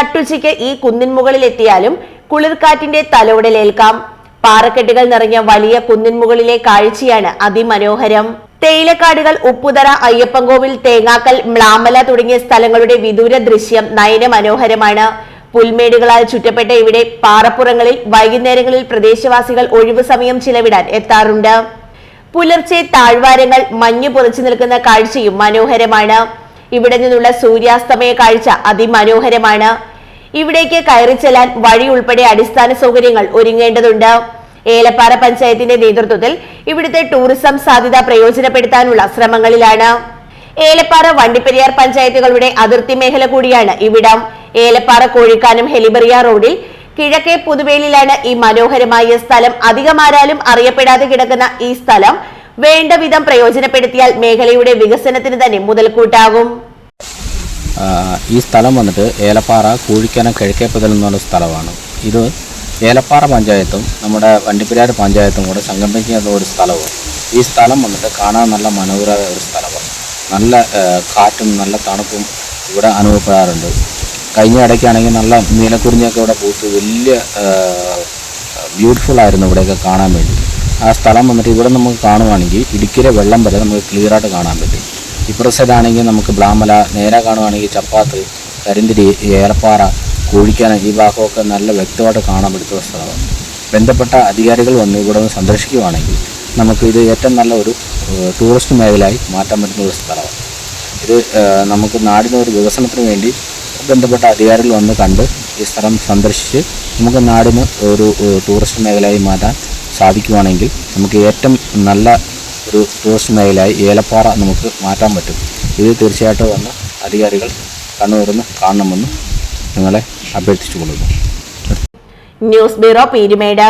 നട്ടുച്ചയ്ക്ക് ഈ കുന്നിൻ മുകളിലെത്തിയാലും കുളിർക്കാറ്റിന്റെ തലോടലേൽക്കാം പാറക്കെട്ടുകൾ നിറഞ്ഞ വലിയ കുന്നിൻ മുകളിലെ കാഴ്ചയാണ് അതിമനോഹരം. തേയിലക്കാടുകൾ ഉപ്പുതറ അയ്യപ്പൻകോവിൽ തേങ്ങാക്കൽ മ്ലാമല തുടങ്ങിയ സ്ഥലങ്ങളുടെ വിദൂര ദൃശ്യം നയന മനോഹരമാണ് പുൽമേടുകളാൽ ചുറ്റപ്പെട്ട ഇവിടെ പാറപ്പുറങ്ങളിൽ വൈകുന്നേരങ്ങളിൽ പ്രദേശവാസികൾ ഒഴിവു സമയം ചിലവിടാൻ എത്താറുണ്ട്. പുലർച്ചെ താഴ്വാരങ്ങൾ മഞ്ഞു പുറച്ചു നിൽക്കുന്ന കാഴ്ചയും മനോഹരമാണ്. ഇവിടെ നിന്നുള്ള സൂര്യാസ്തമയ കാഴ്ച അതിമനോഹരമാണ്. ഇവിടേക്ക് കയറി ചെല്ലാൻ വഴി ഉൾപ്പെടെ അടിസ്ഥാന സൗകര്യങ്ങൾ ഒരുങ്ങേണ്ടതുണ്ട്. ഏലപ്പാറ പഞ്ചായത്തിന്റെ നേതൃത്വത്തിൽ ഇവിടുത്തെ ടൂറിസം സാധ്യത പ്രയോജനപ്പെടുത്താനുള്ള ശ്രമങ്ങളിലാണ്. ഏലപ്പാറ വണ്ടിപ്പെരിയാർ പഞ്ചായത്തുകളുടെ അതിർത്തി മേഖല കൂടിയാണ് ഇവിടം. ഏലപ്പാറ കോഴിക്കാനം ഹെലിബറിയ റോഡിൽ കിഴക്കേ പുതുവേലിലാണ് ഈ മനോഹരമായ സ്ഥലം. അധികമാരാലും അറിയപ്പെടാതെ കിടക്കുന്ന ഈ സ്ഥലം വേണ്ട വിധം പ്രയോജനപ്പെടുത്തിയാൽ മേഖലയുടെ വികസനത്തിന് തന്നെ മുതൽക്കൂട്ടാകും. ഈ സ്ഥലം വന്നിട്ട് ഏലപ്പാറ കൂഴിക്കനം കിഴക്കേപ്പതൽ എന്നുള്ള സ്ഥലമാണ്. ഇത് ഏലപ്പാറ പഞ്ചായത്തും നമ്മുടെ വണ്ടിപ്പെരിയാർ പഞ്ചായത്തും കൂടെ സംഘടിപ്പിക്കുന്ന ഒരു സ്ഥലവും. ഈ സ്ഥലം വന്നിട്ട് കാണാൻ നല്ല മനോഹരമായ ഒരു സ്ഥലമാണ്. നല്ല കാറ്റും നല്ല തണുപ്പും ഇവിടെ അനുഭവപ്പെടാറുണ്ട്. കഴിഞ്ഞ ഇടയ്ക്കാണെങ്കിൽ നല്ല നീലക്കുറിഞ്ഞൊക്കെ ഇവിടെ പൂത്ത് വലിയ ബ്യൂട്ടിഫുൾ ആയിരുന്നു ഇവിടെയൊക്കെ കാണാൻ വേണ്ടി. ആ സ്ഥലം വന്നിട്ട് ഇവിടെ നമുക്ക് കാണുവാണെങ്കിൽ ഇടുക്കിയിലെ വെള്ളം വരെ നമുക്ക് ക്ലിയറായിട്ട് കാണാൻ പറ്റും. ഇപ്പുറ സൈഡാണെങ്കിൽ നമുക്ക് ബ്ലാമല നേരെ കാണുവാണെങ്കിൽ ചപ്പാത്ത് കരിന്തിരി ഏലപ്പാറ കോഴിക്കാന ഈ ഭാഗമൊക്കെ നല്ല വ്യക്തമായിട്ട് കാണാൻ പറ്റുന്ന സ്ഥലമാണ്. ബന്ധപ്പെട്ട അധികാരികൾ വന്ന് ഇവിടെ ഒന്ന് സന്ദർശിക്കുകയാണെങ്കിൽ നമുക്ക് ഇത് ഏറ്റവും നല്ല ഒരു ടൂറിസ്റ്റ് മേഖലയായി മാറ്റാൻ പറ്റുന്ന ഒരു സ്ഥലമാണ്. ഇത് നമുക്ക് നാടിന് ഒരു വികസനത്തിന് വേണ്ടി ബന്ധപ്പെട്ട അധികാരികൾ വന്ന് കണ്ട് ഈ സ്ഥലം സന്ദർശിച്ച് നമുക്ക് നാടിന് ഒരു ടൂറിസ്റ്റ് മേഖലയായി മാറ്റാൻ സാധിക്കുവാണെങ്കിൽ നമുക്ക് ഏറ്റവും നല്ല ഒരു ടൂറിസ്റ്റ് മേഖലയായി ഏലപ്പാറ നമുക്ക് മാറ്റാൻ പറ്റും. ഇത് തീർച്ചയായിട്ടും വന്ന് അധികാരികൾ കണ്ണുതുറന്ന് കാണണമെന്ന് നിങ്ങളെ അഭ്യർത്ഥിച്ചു കൊള്ളുന്നു ന്യൂസ് ബ്യൂറോ പീരുമേട്.